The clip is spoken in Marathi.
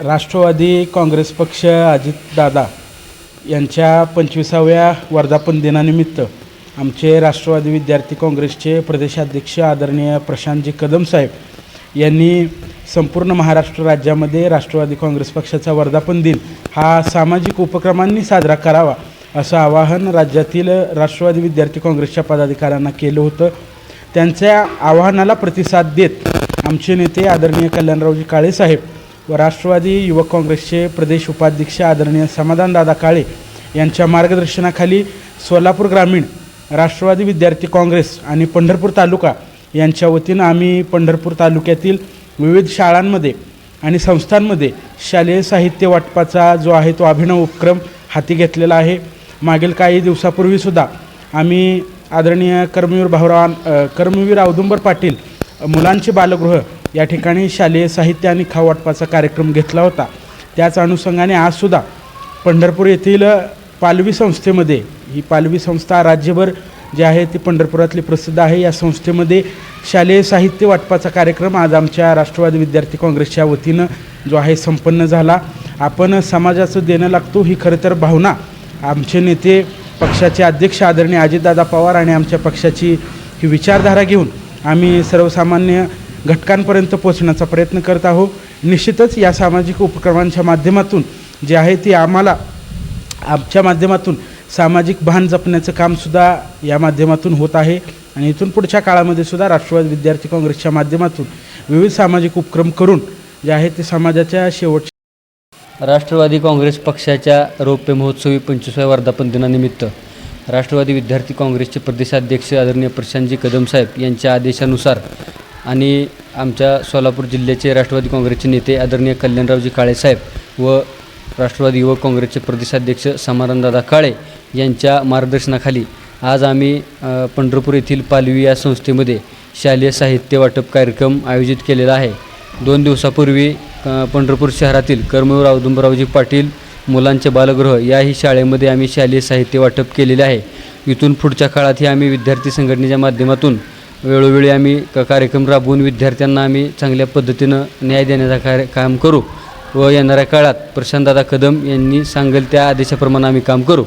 राष्ट्रवादी काँग्रेस पक्ष अजितदादा यांच्या पंचवीसाव्या वर्धापन दिनानिमित्त आमचे राष्ट्रवादी विद्यार्थी काँग्रेसचे प्रदेशाध्यक्ष आदरणीय प्रशांतजी कदम साहेब यांनी संपूर्ण महाराष्ट्र राज्यामध्ये राष्ट्रवादी काँग्रेस पक्षाचा वर्धापन दिन हा सामाजिक उपक्रमांनी साजरा करावा असं आवाहन राज्यातील राष्ट्रवादी विद्यार्थी काँग्रेसच्या पदाधिकाऱ्यांना केलं होतं. त्यांच्या आवाहनाला प्रतिसाद देत आमचे नेते आदरणीय कल्याणरावजी काळेसाहेब व राष्ट्रवादी युवक काँग्रेसचे प्रदेश उपाध्यक्ष आदरणीय समाधानदादा काळे यांच्या मार्गदर्शनाखाली सोलापूर ग्रामीण राष्ट्रवादी विद्यार्थी काँग्रेस आणि पंढरपूर तालुका यांच्या वतीनं आम्ही पंढरपूर तालुक्यातील विविध शाळांमध्ये आणि संस्थांमध्ये शालेय साहित्य वाटपाचा जो आहे तो अभिनव उपक्रम हाती घेतलेला आहे. मागील काही दिवसापूर्वीसुद्धा आम्ही आदरणीय कर्मवीर भाऊराव कर्मवीर औदुंबर पाटील मुलांचे बालगृह या ठिकाणी शालेय साहित्य आणि खावाटपाचा कार्यक्रम घेतला होता. त्याच अनुषंगाने आजसुद्धा पंढरपूर येथील पालवी संस्थेमध्ये ही पालवी संस्था राज्यभर जी आहे ती पंढरपुरातली प्रसिद्ध आहे. या संस्थेमध्ये शालेय साहित्य वाटपाचा कार्यक्रम आज आमच्या राष्ट्रवादी विद्यार्थी काँग्रेसच्या वतीनं जो आहे संपन्न झाला. आपण समाजाचं देणं लागतो ही खरं तर भावना आमचे नेते पक्षाचे अध्यक्ष आदरणीय अजितदादा पवार आणि आमच्या पक्षाची ही विचारधारा घेऊन आम्ही सर्वसामान्य घटकांपर्यंत पोहोचण्याचा प्रयत्न करत आहोत. निश्चितच या सामाजिक उपक्रमांच्या माध्यमातून जे आहे ती आम्हाला आमच्या माध्यमातून सामाजिक भान जपण्याचं कामसुद्धा या माध्यमातून होत आहे. आणि इथून पुढच्या काळामध्ये सुद्धा राष्ट्रवादी विद्यार्थी काँग्रेसच्या माध्यमातून विविध सामाजिक उपक्रम करून जे आहे ते समाजाच्या शेवटच्या राष्ट्रवादी काँग्रेस पक्षाच्या रौप्य महोत्सवी पंचवीसाव्या वर्धापन दिनानिमित्त राष्ट्रवादी विद्यार्थी काँग्रेसचे प्रदेशाध्यक्ष आदरणीय प्रशांतजी कदम साहेब यांच्या आदेशानुसार आणि आमच्या सोलापूर जिल्ह्याचे राष्ट्रवादी काँग्रेसचे नेते आदरणीय कल्याणरावजी काळेसाहेब व राष्ट्रवादी युवक काँग्रेसचे प्रदेशाध्यक्ष समाधानदादा काळे यांच्या मार्गदर्शनाखाली आज आम्ही पंढरपूर येथील पालवी या संस्थेमध्ये शालेय साहित्य वाटप कार्यक्रम आयोजित केलेला आहे. दोन दिवसापूर्वी पंढरपूर शहरातील कर्मवीर औदुंबरावजी पाटील मुलांचे बालगृह याही शाळेमध्ये आम्ही शालेय साहित्य वाटप केलेले आहे. इथून पुढच्या काळातही आम्ही विद्यार्थी संघटनेच्या माध्यमातून वेळोवेळी आम्ही क कार्यक्रम राबवून विद्यार्थ्यांना आम्ही चांगल्या पद्धतीनं न्याय देण्याचा कार्य काम करू व येणाऱ्या काळात प्रशांतदादा कदम यांनी सांगेल त्या आदेशाप्रमाणे आम्ही काम करू.